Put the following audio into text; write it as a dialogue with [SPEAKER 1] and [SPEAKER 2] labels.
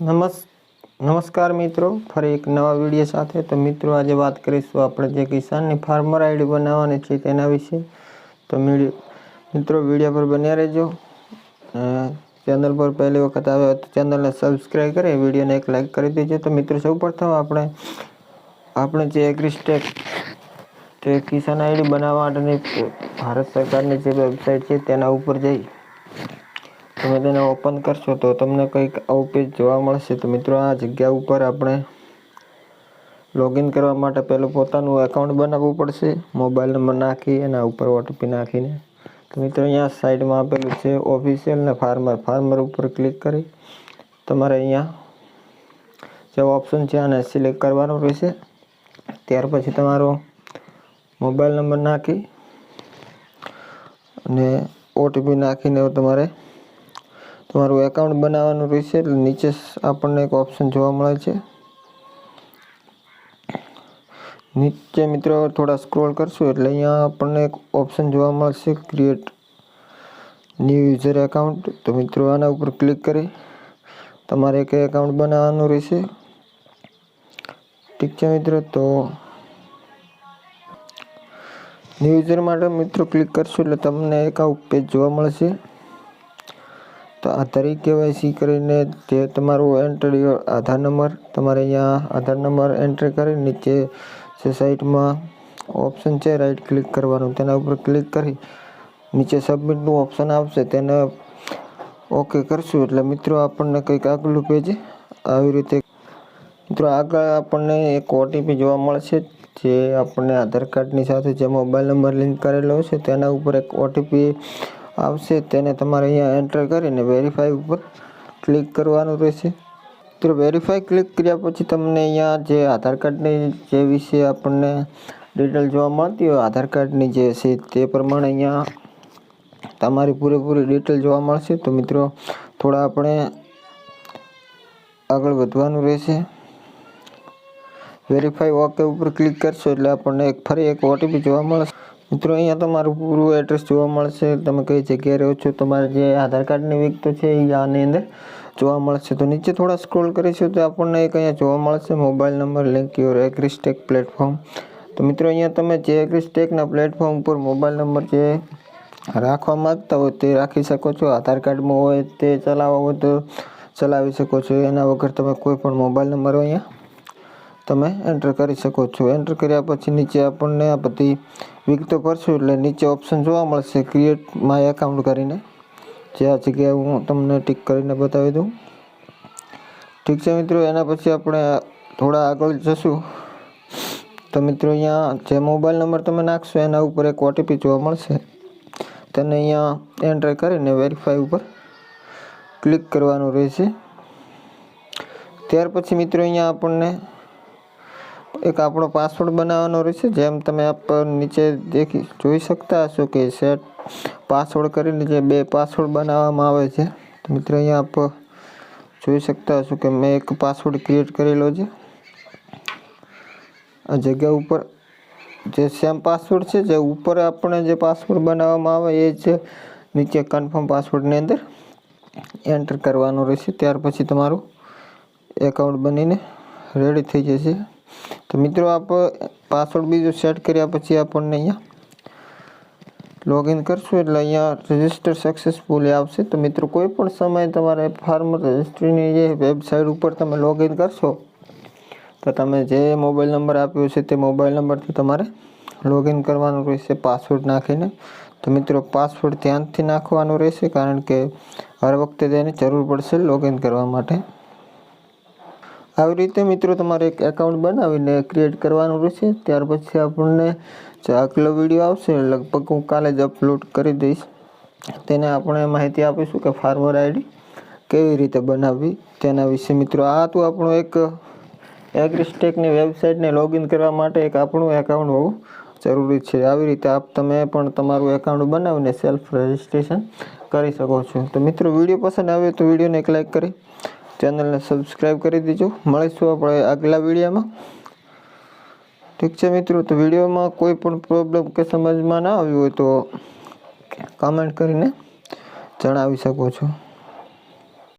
[SPEAKER 1] નમસ, નમસ્કાર મિત્રો, ફરી એક નવા વીડિયો સાથે. તો મિત્રો, આજે વાત કરીશું આપણે જે કિસાનની ફાર્મર આઈડી બનાવવાની છે તેના વિશે. તો મિત્રો, વીડિયો પર બન્યા રહેજો. ચેનલ પર પહેલી વખત આવ્યો તો ચેનલને સબસ્ક્રાઈબ કરી, વિડીયોને એક લાઈક કરી દેજો. તો મિત્રો, સૌ પ્રથમ આપણે આપણે જે એગ્રીસ્ટેક તે કિસાન આઈડી બનાવવા માટેની ભારત સરકારની જે વેબસાઇટ છે તેના ઉપર જઈ. તમે તેને ઓપન કરશો તો તમને કંઈક આવું પેજ જોવા મળશે. તો મિત્રો, આ જગ્યા ઉપર આપણે લોગિન કરવા માટે પહેલું પોતાનું એકાઉન્ટ બનાવવું પડશે. મોબાઈલ નંબર નાખી એના ઉપર ઓટીપી નાખીને. તો મિત્રો, અહીંયા સાઈડમાં આપેલું છે ઓફિશિયલ ને ફાર્મર ફાર્મર ઉપર ક્લિક કરી તમારે અહીંયા જે ઓપ્શન છે આને સિલેક્ટ કરવાનું રહેશે. ત્યાર પછી તમારો મોબાઈલ નંબર નાખી અને ઓટીપી નાખીને તમારે તમારું એકાઉન્ટ બનાવવાનું રહેશે એટલે નીચે આપણને એક ઓપ્શન જોવા મળે છે. નીચે મિત્રો થોડા સ્ક્રોલ કરશું એટલે અહીંયા આપણને એક ઓપ્શન જોવા મળશે ક્રિએટ ન્યૂ યુઝર એકાઉન્ટ તો મિત્રો આના ઉપર ક્લિક કરી તમારે એક એકાઉન્ટ બનાવવાનું રહેશે. ઠીક છે મિત્રો, તો ન્યૂ યુઝર માટે મિત્રો ક્લિક કરશો એટલે તમને એક આવું પેજ જોવા મળશે. તો આ તરીકે કેવાયસી કરીને જે તમારું એન્ટર આધાર નંબર, તમારે અહીંયા આધાર નંબર એન્ટ્રી કરી નીચે જે ઓપ્શન છે રાઈટ ક્લિક કરવાનું. તેના ઉપર ક્લિક કરી નીચે સબમિટનું ઓપ્શન આવશે. તેને ઓકે કરશું. એટલે મિત્રો, આપણને કંઈક આગલું પેજ આવી રીતે મિત્રો, આગળ આપણને એક ઓટીપી જોવા મળશે, જે આપણને આધાર કાર્ડની સાથે જે મોબાઈલ નંબર લિંક કરેલો છે તેના ઉપર એક ઓટીપી આવશે, તેને તમારે અહીંયા એન્ટર કરીને વેરીફાઈ ઉપર ક્લિક કરવાનું રહેશે. મિત્રો વેરીફાઈ ક્લિક કર્યા પછી તમને અહીંયા જે આધાર કાર્ડની જે વિશે આપણને ડિટેલ જોવા મળતી હોય, આધાર કાર્ડની જે છે તે પ્રમાણે અહીંયા તમારી પૂરેપૂરી ડિટેલ જોવા મળશે. તો મિત્રો, થોડા આપણે આગળ વધવાનું રહેશે. વેરીફાઈ ઓકે ઉપર ક્લિક કરશો એટલે આપણને એક ફરી એક ઓટીપી જોવા મળશે. મિત્રો, અહીંયા તમારું પૂરું એડ્રેસ જોવા મળશે. તમે કઈ જગ્યાએ રહો છો, તમારે જે આધાર કાર્ડની વિગતો છે એ આની અંદર જોવા મળશે. તો નીચે થોડા સ્ક્રોલ કરીશું તો આપણને એક અહીંયા જોવા મળશે. Mobile number link your AgriStack platform તો મિત્રો, અહીંયા તમે જે એગ્રીસ્ટેકના પ્લેટફોર્મ ઉપર મોબાઈલ નંબર જે રાખવા માગતા હોય તે રાખી શકો છો. આધાર કાર્ડમાં હોય, તે ચલાવવા હોય તો ચલાવી શકો છો. એના વગર તમે કોઈ પણ મોબાઈલ નંબર અહીંયા તમે એન્ટર કરી શકો છો. એન્ટર કર્યા પછી નીચે આપણને આ બધી વિગતો ભરશું એટલે નીચે ઓપ્શન જોવા મળશે ક્રિએટ માય એકાઉન્ટ કરીને. જે આ જગ્યાએ હું તમને ટીક કરીને બતાવી દઉં. ઠીક છે મિત્રો, એના પછી આપણે થોડા આગળ જશું. તો મિત્રો અહીંયા જે મોબાઈલ નંબર તમે નાખશો એના ઉપર એક ઓટીપી જોવા મળશે. તેને અહીંયા એન્ટર કરીને વેરીફાઈ ઉપર ક્લિક કરવાનું રહેશે. ત્યાર પછી મિત્રો અહીંયા આપણને એક આપણો પાસવર્ડ બનાવવાનો રહેશે, જેમ તમે આપ નીચે દેખી, જોઈ શકતા હશો કે સેટ પાસવર્ડ કરીને જે બે પાસવર્ડ બનાવવામાં આવે છે. તો મિત્રો અહીંયા આપ જોઈ શકતા હશો કે મેં એક પાસવર્ડ ક્રિએટ કરેલો છે. આ જગ્યા ઉપર જે સેમ પાસવર્ડ છે, જે ઉપર આપણે જે પાસવર્ડ બનાવવામાં આવે એ જ નીચે કન્ફર્મ પાસવર્ડની અંદર એન્ટર કરવાનો રહેશે. ત્યાર પછી તમારું એકાઉન્ટ બનીને રેડી થઈ જશે. તો મિત્રો આપ પાસવર્ડ બીજો સેટ કર્યા પછી આપણને અહીંયા લોગિન કરશું. એટલે અહીંયા રજિસ્ટર સક્સેસફુલી આવશે. તો મિત્રો કોઈ પણ સમયે તમારે ફાર્મર રજિસ્ટ્રીની જે વેબસાઇટ ઉપર તમે લોગિન કરશો, તો તમે જે મોબાઈલ નંબર આપ્યો છે તે મોબાઈલ નંબરથી તમારે લોગિન કરવાનું રહેશે પાસવર્ડ નાખીને. તો મિત્રો પાસવર્ડ ધ્યાનથી નાખવાનો રહેશે કારણ કે હર વખતે તેની જરૂર પડશે લોગિન કરવા માટે. આવી રીતે મિત્રો તમારે એક એકાઉન્ટ બનાવીને ક્રિએટ કરવાનું રહેશે. ત્યાર પછી આપણને જે આગલો વીડિયો આવશે, લગભગ હું કાલે જ અપલોડ કરી દઈશ. તેને આપણે માહિતી આપીશું કે ફાર્મર આઈડી કેવી રીતે બનાવવી તેના વિશે. મિત્રો, આ હતું આપણું એક એગ્રીસ્ટેકની વેબસાઇટને લોગિન કરવા માટે એક આપણું એકાઉન્ટ હોવું જરૂરી છે. આવી રીતે આપ તમે પણ તમારું એકાઉન્ટ બનાવીને સેલ્ફ રજિસ્ટ્રેશન કરી શકો છો. તો મિત્રો વીડિયો પસંદ આવે તો વિડીયોને એક લાઇક કરી. ચેનલને સબસ્ક્રાઈબ કરી દેજો. મળીશું આપણે આગલા વિડીયોમાં. ઠીક છે મિત્રો, તો વિડીયોમાં કોઈ પણ પ્રોબ્લેમ કે સમજમાં ના આવ્યું હોય તો કમેન્ટ કરીને જણાવી શકો છો.